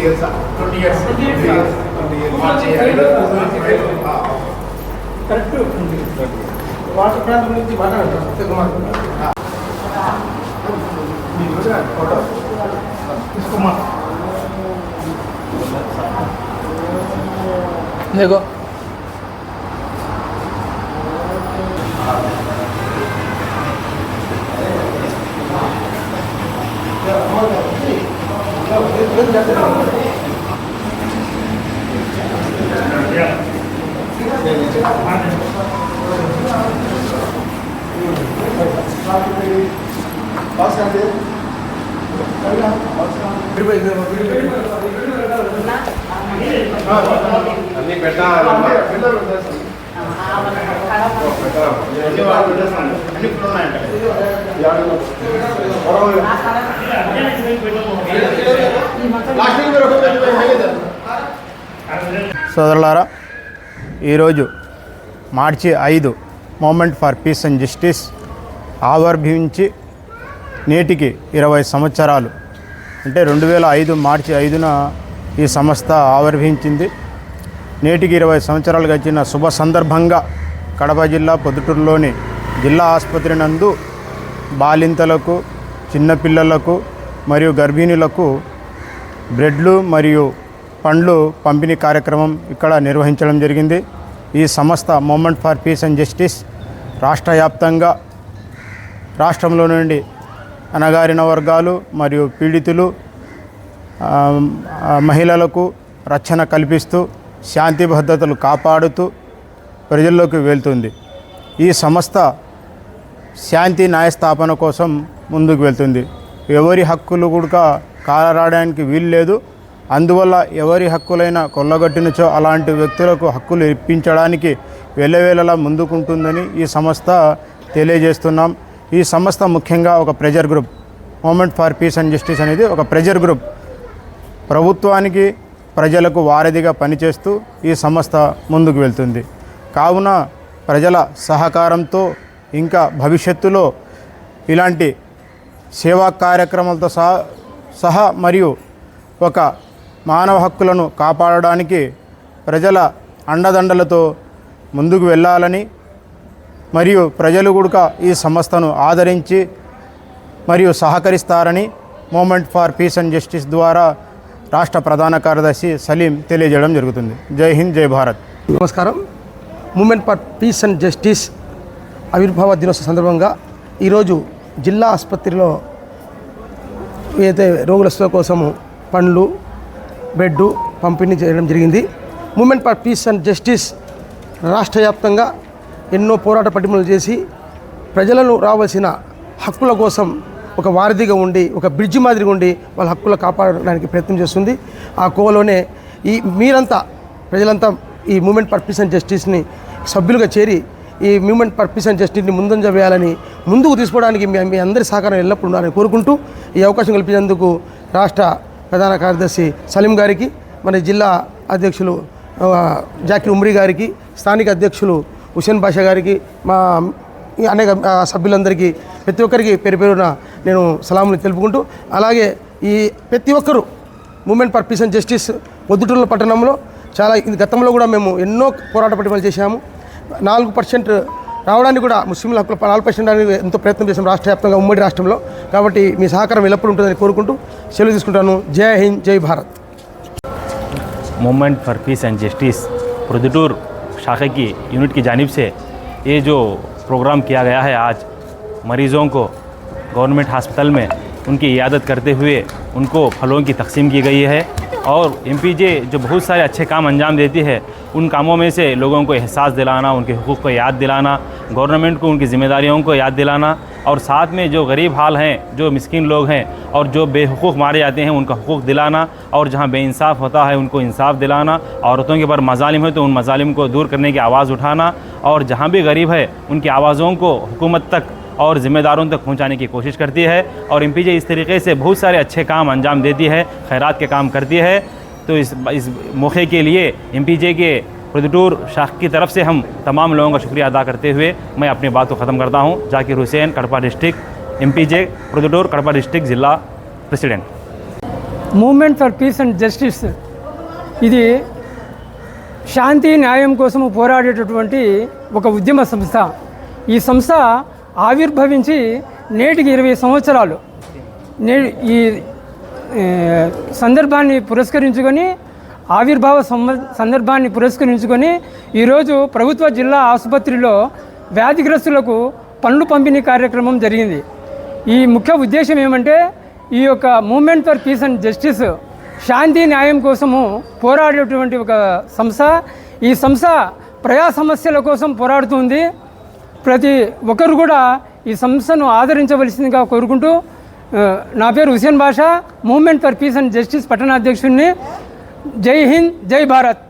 years twenty years twenty years మార్చి ఐదు ఆ, correct water ప్రాంతం నుంచి మాట్లాడతాం సత్యకుమార్ మీకు వచ్చిన ఫోటో తీసుకోమా देखो పాస్ కాదు అన్ని పెట్టాలమ్మా. పిల్లలు అన్ని ఇప్పుడు ఉన్నాయంట సోదరులారా ఈరోజు మార్చి ఐదు movement for peace and justice ఆవిర్భవించి నేటికి ఇరవై సంవత్సరాలు. అంటే రెండు వేల ఐదు మార్చి ఐదున ఈ సంస్థ ఆవిర్భవించింది. నేటికి ఇరవై సంవత్సరాలు గడిచిన శుభ సందర్భంగా కడప జిల్లా పొద్దుటూరులోని జిల్లా ఆసుపత్రి నందు బాలింతలకు చిన్నపిల్లలకు మరియు గర్భిణులకు బ్రెడ్లు మరియు పండ్లు పంపిణీ కార్యక్రమం ఇక్కడ నిర్వహించడం జరిగింది. ఈ సంస్థ movement for peace and justice రాష్ట్ర వ్యాప్తంగా రాష్ట్రంలో నుండి అణగారిన వర్గాలు మరియు పీడితులు మహిళలకు రక్షణ కల్పిస్తూ శాంతి భద్రతలు కాపాడుతూ ప్రజల్లోకి వెళ్తుంది. ఈ సంస్థ శాంతి న్యాయస్థాపన కోసం ముందుకు వెళ్తుంది. ఎవరి హక్కులు కూడా కాలరాయడానికి వీలు లేదు అందువల్ల ఎవరి హక్కులైన కొల్లగొట్టినచో అలాంటి వ్యక్తులకు హక్కులు ఇప్పించడానికి వెళ్ళవేళలా ముందుకుంటుందని ఈ సంస్థ తెలియజేస్తున్నాం. ఈ సంస్థ ముఖ్యంగా ఒక pressure group movement for peace and justice అనేది ఒక ప్రెజర్ గ్రూప్. ప్రభుత్వానికి ప్రజలకు వారధిగా పనిచేస్తూ ఈ సంస్థ ముందుకు వెళ్తుంది. కావున ప్రజల సహకారంతో ఇంకా భవిష్యత్తులో ఇలాంటి సేవా కార్యక్రమాలతో సహా సహా మరియు ఒక మానవ హక్కులను కాపాడడానికి ప్రజల అండదండలతో ముందుకు వెళ్ళాలని మరియు ప్రజలు కూడా ఈ సంస్థను ఆదరించి మరియు సహకరిస్తారని movement for peace and justice ద్వారా రాష్ట్ర ప్రధాన కార్యదర్శి సలీం తెలియజేయడం జరుగుతుంది. జై హింద్ జై భారత్. నమస్కారం. Movement for peace and justice ఆవిర్భావ దినోత్సవ సందర్భంగా ఈరోజు జిల్లా ఆసుపత్రిలో ఏదైతే రోగులస్తో కోసము పండ్లు బెడ్ పంపిణీ చేయడం జరిగింది. Movement for peace and justice రాష్ట్ర వ్యాప్తంగా ఎన్నో పోరాట పటిమలు చేసి ప్రజలను రావాల్సిన హక్కుల కోసం ఒక వారధిగా ఉండి ఒక బ్రిడ్జి మాదిరిగా ఉండి వాళ్ళ హక్కులు కాపాడడానికి ప్రయత్నం చేస్తుంది. ఆ కోవలోనే ఈ మీరంతా ప్రజలంతా ఈ మూమెంట్ ఫర్ పీస్ అండ్ జస్టిస్ని సభ్యులుగా చేరి ఈ మూమెంట్ ఫర్ పీస్ అండ్ జస్టిస్ని ముందంజ వేయాలని ముందుకు తీసుకోవడానికి మీ మీ అందరి సహకారం ఎల్లప్పుడూ ఉండాలని కోరుకుంటూ ఈ అవకాశం కల్పించేందుకు రాష్ట్ర ప్రధాన కార్యదర్శి సలీం గారికి మన జిల్లా అధ్యక్షులు జాకిర్ ఉమ్రీ గారికి స్థానిక అధ్యక్షులు హుసేన్ బాషా గారికి మా ఈ అనేక సభ్యులందరికీ ప్రతి ఒక్కరికి పేరు పేరున నేను సలాములు తెలుపుకుంటూ అలాగే ఈ ప్రతి ఒక్కరూ movement for peace and justice పొద్దుటూరుల పట్టణంలో చాలా ఇది గతంలో కూడా మేము ఎన్నో పోరాట పట్టుబడులు చేశాము. నాలుగు పర్సెంట్ రావడానికి కూడా ముస్లింల హక్కుల నాలుగు పర్సెంట్ అనేది ఎంతో ప్రయత్నం చేసాం రాష్ట్ర వ్యాప్తంగా ఉమ్మడి రాష్ట్రంలో కాబట్టి మీ సహకారం ఎల్లప్పుడూ ఉంటుందని కోరుకుంటూ సెలవు తీసుకుంటాను జై హింద్ జై Bharat movement for peace and justice Proddatur शाखा की यूनिट की जानिब से ये जो प्रोग्राम किया गया है आज मरीज़ों को गवर्नमेंट हॉस्पिटल में उनकी इयादत करते हुए उनको फलों की तकसीम की गई है और एमपीजे जो बहुत सारे अच्छे काम अंजाम देती है, उन कामों में से लोगों को एहसास दिलाना, उनके हकूक़ को याद दिलाना, गवर्नमेंट को, उनकी ज़िम्मेदारियों को याद दिलाना और साथ में जो गरीब हाल हैं, जो मिस्किन लोग हैं और जो बेहकूक़ मारे जाते हैं, उनका हकूक़ दिलाना और जहाँ बेानसाफ़ होता है, उनको इंसाफ दिलाना, औरतों के ऊपर मजालिम है तो उन मजालिम को दूर करने की आवाज़ उठाना और जहाँ भी गरीब है, उनकी आवाज़ों को हुकूमत तक और ज़िम्मेदारों तक पहुँचाने की कोशिश करती है और एम इस तरीके से बहुत सारे अच्छे काम अंजाम देती है खैरात के काम करती है तो इस इस मौके के लिए एम के प्रदटूर शाख की तरफ से हम तमाम लोगों का शुक्रिया अदा करते हुए मैं अपनी बात को ख़त्म करता हूँ Zakir Hussain Kadapa district M P J Proddatur Kadapa district ज़िला president movement for peace and justice ఇది శాంతి న్యాయం కోసం పోరాడేటటువంటి ఒక ఉద్యమ సంస్థ ఈ సంస్థ ఆవిర్భవించి నేటికి ఇరవై సంవత్సరాలు. నే ఈ సందర్భాన్ని పురస్కరించుకొని ఆవిర్భావ సందర్భాన్ని పురస్కరించుకొని ఈరోజు ప్రభుత్వ జిల్లా ఆసుపత్రిలో వ్యాధిగ్రస్తులకు పండ్లు పంపిణీ కార్యక్రమం జరిగింది. ఈ ముఖ్య ఉద్దేశం ఏమంటే ఈ యొక్క movement for peace and justice శాంతి న్యాయం కోసము పోరాడేటువంటి ఒక సంస్థ. ఈ సంస్థ ప్రజా సమస్యల కోసం పోరాడుతుంది ప్రతి ఒక్కరు కూడా ఈ సంస్థను ఆదరించవలసిందిగా కోరుకుంటూ నా పేరు Hussain Basha movement for peace and justice పట్టణాధ్యక్షుడిని. జై హింద్ జై భారత్.